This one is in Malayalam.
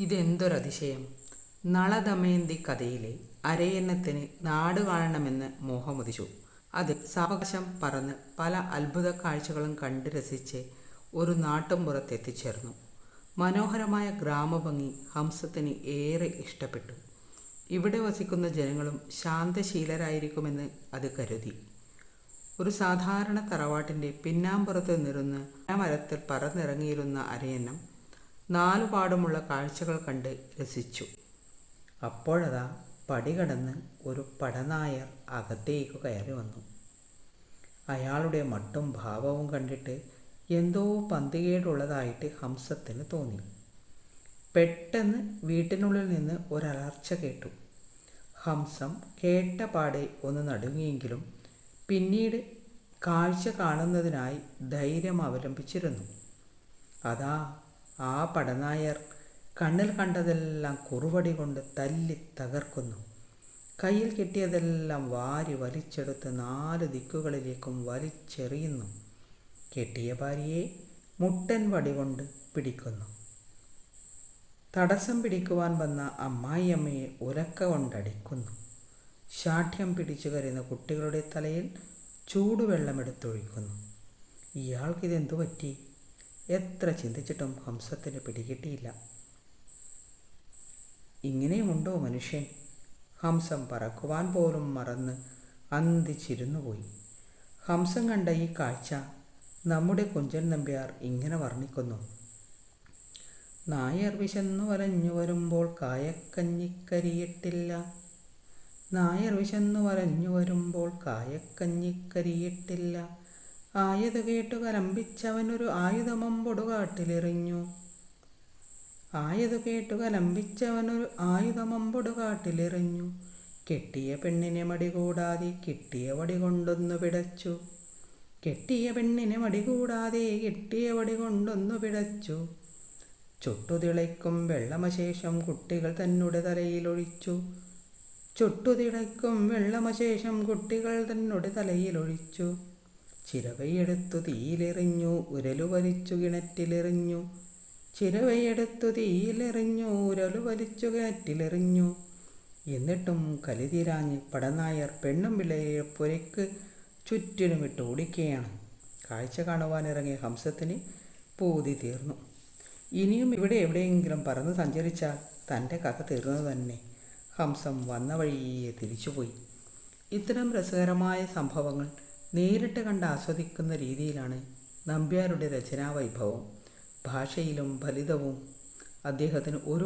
ഇതെന്തൊരതിശയം? നളദമയന്തി കഥയിലെ അരയന്നത്തിന് നാട് കാണണമെന്ന് മോഹമുദിച്ചു. അത് സാവകാശം പറന്ന് പല അത്ഭുത കാഴ്ചകളും കണ്ട് രസിച്ച് ഒരു നാട്ടുംപുറത്തെത്തിച്ചേർന്നു. മനോഹരമായ ഗ്രാമഭംഗി ഹംസത്തിന് ഏറെ ഇഷ്ടപ്പെട്ടു. ഇവിടെ വസിക്കുന്ന ജനങ്ങളും ശാന്തശീലരായിരിക്കുമെന്ന് അത് കരുതി. ഒരു സാധാരണ തറവാട്ടിന്റെ പിന്നാമ്പുറത്ത് നിന്നിരുന്ന് മരത്തിൽ പറന്നിറങ്ങിയിരുന്ന അരയന്നം നാലുപാടുമുള്ള കാഴ്ചകൾ കണ്ട് രസിച്ചു. അപ്പോഴതാ പടി കടന്ന് ഒരു പടനായർ അകത്തേക്ക് കയറി വന്നു. അയാളുടെ മട്ടും ഭാവവും കണ്ടിട്ട് എന്തോ പന്തികേടുള്ളതായിട്ട് ഹംസത്തിന് തോന്നി. പെട്ടെന്ന് വീട്ടിനുള്ളിൽ നിന്ന് ഒരലർച്ച കേട്ടു. ഹംസം കേട്ട പാടെ ഒന്ന് നടുങ്ങിയെങ്കിലും പിന്നീട് കാഴ്ച കാണുന്നതിനായി ധൈര്യം അവലംബിച്ചിരുന്നു. അതാ ആ പടനായർ കണ്ണിൽ കണ്ടതെല്ലാം കുറുവടി കൊണ്ട് തല്ലി തകർക്കുന്നു. കയ്യിൽ കിട്ടിയതെല്ലാം വാരി വലിച്ചെടുത്ത് നാല് ദിക്കുകളിലേക്കും വലിച്ചെറിയുന്നു. കെട്ടിയ ഭാര്യയെ മുട്ടൻ വടി കൊണ്ട് പിടിക്കുന്നു. തടസ്സം പിടിക്കുവാൻ വന്ന അമ്മായിയമ്മയെ ഉലക്ക കൊണ്ടടിക്കുന്നു. ശാഠ്യം പിടിച്ചു കരുന്ന കുട്ടികളുടെ തലയിൽ ചൂടുവെള്ളമെടുത്തൊഴിക്കുന്നു ഇയാൾക്കിതെന്തു പറ്റി? എത്ര ചിന്തിച്ചിട്ടും ഹംസത്തിന് പിടികിട്ടിയില്ല. ഇങ്ങനെയുമുണ്ടോ മനുഷ്യൻ? ഹംസം പറക്കുവാൻ പോലും മറന്ന് അന്തിച്ചിരുന്നുപോയി. ഹംസം കണ്ട ഈ കാഴ്ച നമ്മുടെ കുഞ്ചൻ നമ്പ്യാർ ഇങ്ങനെ വർണിക്കുന്നു. നായർ വിശന്നു വലഞ്ഞു വരുമ്പോൾ കായക്കഞ്ഞിക്കരിയിട്ടില്ല. നായർ വിശന്നു വലഞ്ഞു വരുമ്പോൾ കായക്കഞ്ഞിക്കരിയിട്ടില്ല. ആയത് കേട്ടു കലമ്പിച്ചവനൊരു ആയുധമമ്പൊടു കാട്ടിലെറിഞ്ഞു ആയത് കേട്ടു കലമ്പിച്ചവനൊരു ആയുധമമ്പൊടു കാട്ടിലെറിഞ്ഞു കെട്ടിയ പെണ്ണിനെ മടി കൂടാതെ കിട്ടിയ വടി കൊണ്ടൊന്നു പിടച്ചു. കെട്ടിയ പെണ്ണിനെ മടി കൂടാതെ കിട്ടിയ വടി കൊണ്ടൊന്നു പിടച്ചു. ചുട്ടുതിളയ്ക്കും വെള്ളമശേഷം കുട്ടികൾ തന്നുടെ തലയിലൊഴിച്ചു. ചുട്ടുതിളയ്ക്കും വെള്ളമശേഷം കുട്ടികൾ തന്നുടെ തലയിലൊഴിച്ചു. ചിരവയെടുത്തു തീയിലെറിഞ്ഞു ഉരലു വലിച്ചു കിണറ്റിലെറിഞ്ഞു. ചിരവയെടുത്തു തീയിലെറിഞ്ഞു ഉരലു വലിച്ചു കിണറ്റിലെറിഞ്ഞു. എന്നിട്ടും കലിതിരാഞ്ഞ് പടനായർ പെണ്ണും പിള്ളയെ പുരയ്ക്ക് ചുറ്റിനുമിട്ട് ഓടിക്കുകയാണ്. കാഴ്ച കാണുവാനിറങ്ങിയ ഹംസത്തിന് പൂതി തീർന്നു. ഇനിയും ഇവിടെ എവിടെയെങ്കിലും പറന്ന് സഞ്ചരിച്ചാൽ തന്റെ കഥ തീർന്നു തന്നെ. ഹംസം വന്ന വഴിയെ തിരിച്ചുപോയി. ഇത്തരം രസകരമായ സംഭവങ്ങൾ നേരിട്ട് കണ്ട് ആസ്വദിക്കുന്ന രീതിയിലാണ് നമ്പ്യാരുടെ രചനാവൈഭവം. ഭാഷയിലും ഫലിതവും അദ്ദേഹത്തിന് ഒരു